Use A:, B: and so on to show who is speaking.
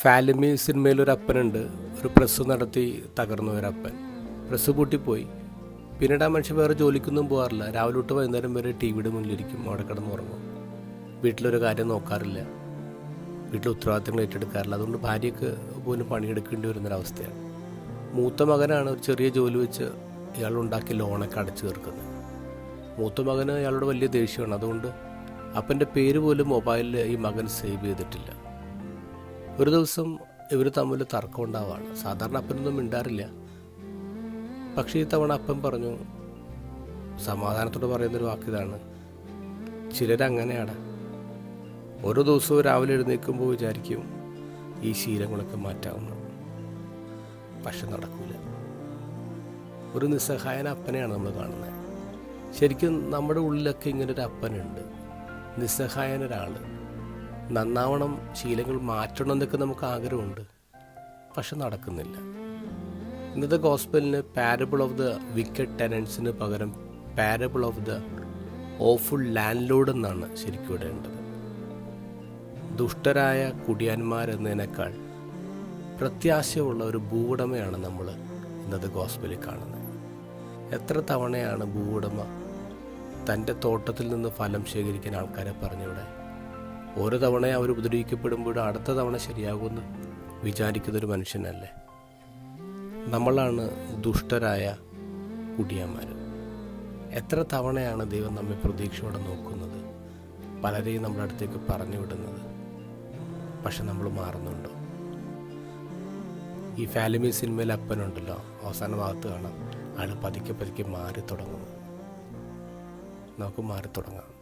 A: ഫാലിമി സിനിമയിലൊരു അപ്പനുണ്ട് ഒരു പ്രസ് നടത്തി തകർന്നു ഒരു അപ്പൻ പ്രസ് പൂട്ടിപ്പോയി. പിന്നീട് ആ മനുഷ്യൻ വേറെ ജോലിക്കൊന്നും പോകാറില്ല. രാവിലെ തൊട്ട് വൈകുന്നേരം വരെ ടി വിയുടെ മുന്നിലിരിക്കും. അവിടെ കിടന്ന് ഉറങ്ങും വീട്ടിലൊരു കാര്യം നോക്കാറില്ല. വീട്ടിൽ ഉത്തരവാദിത്തങ്ങൾ ഏറ്റെടുക്കാറില്ല. അതുകൊണ്ട് ഭാര്യയ്ക്ക് പോലും പണിയെടുക്കേണ്ടി വരുന്നൊരവസ്ഥയാണ്. മൂത്ത മകനാണ് ഒരു ചെറിയ ജോലി വെച്ച് ഇയാൾ ഉണ്ടാക്കി ലോണൊക്കെ അടച്ചു തീർക്കുന്നത്. മൂത്ത മകന് അയാളോട് വലിയ ദേഷ്യമാണ്. അതുകൊണ്ട് അപ്പന്റെ പേര് പോലും മൊബൈലിൽ ഈ മകൻ സേവ് ചെയ്തിട്ടില്ല. ഒരു ദിവസം ഇവർ തമ്മിൽ തർക്കം ഉണ്ടാവുകയാണ് സാധാരണ അപ്പനൊന്നും മിണ്ടാറില്ല. പക്ഷേ ഈ തവണ അപ്പൻ പറഞ്ഞു സമാധാനത്തോട് പറയുന്നൊരു വാക്കിതാണ് ചിലരങ്ങനെയാണ്. ഓരോ ദിവസവും രാവിലെ എഴുന്നേൽക്കുമ്പോൾ വിചാരിക്കും ഈ ശീലങ്ങളൊക്കെ മാറ്റാവുന്ന പക്ഷെ നടക്കില്ല ഒരു നിസ്സഹായന അപ്പനെയാണ് നമ്മൾ കാണുന്നത് ശരിക്കും നമ്മുടെ ഉള്ളിലൊക്കെ ഇങ്ങനൊരു അപ്പനുണ്ട്. നിസ്സഹായന ഒരാൾ നന്നാവണം ശീലങ്ങൾ മാറ്റണം എന്നൊക്കെ നമുക്ക് ആഗ്രഹമുണ്ട്. പക്ഷെ നടക്കുന്നില്ല. ഇന്നത്തെ ഗോസ്പലിന് പാരബിൾ ഓഫ് ദ വിക്കറ്റ് ടെനൻസിന് പകരം parable of the awful landlord എന്നാണ് ശരിക്കും ഇടേണ്ടത്. ദുഷ്ടരായ കുടിയാന്മാരെന്നതിനേക്കാൾ പ്രത്യാശയുള്ള ഒരു ഭൂവുടമയാണ് നമ്മൾ ഇന്നത്തെ ഗോസ്പലിൽ കാണുന്നത്. എത്ര തവണയാണ് ഭൂവുടമ തന്റെ തോട്ടത്തിൽ നിന്ന് ഫലം ശേഖരിക്കാൻ ആൾക്കാരെ പറഞ്ഞിവിടെ ഓരോ തവണ അവർ ഉപദ്രവിക്കപ്പെടുമ്പോഴും അടുത്ത തവണ ശരിയാകുമെന്ന് വിചാരിക്കുന്നൊരു മനുഷ്യനല്ലേ? നമ്മളാണ് ദുഷ്ടരായ കുടിയന്മാർ എത്ര തവണയാണ് ദൈവം നമ്മെ പ്രതീക്ഷയോടെ നോക്കുന്നത്? പലരെയും നമ്മുടെ അടുത്തേക്ക് പറഞ്ഞു വിടുന്നത്. പക്ഷെ നമ്മൾ മാറുന്നുണ്ടോ? ഈ ഫാലിമി സിനിമയിൽ അപ്പനുണ്ടല്ലോ. അവസാന ഭാഗത്ത് കാണാം. ആൾ പതുക്കെ പതുക്കെ മാറി തുടങ്ങുന്നു. നമുക്ക് മാറി തുടങ്ങാം.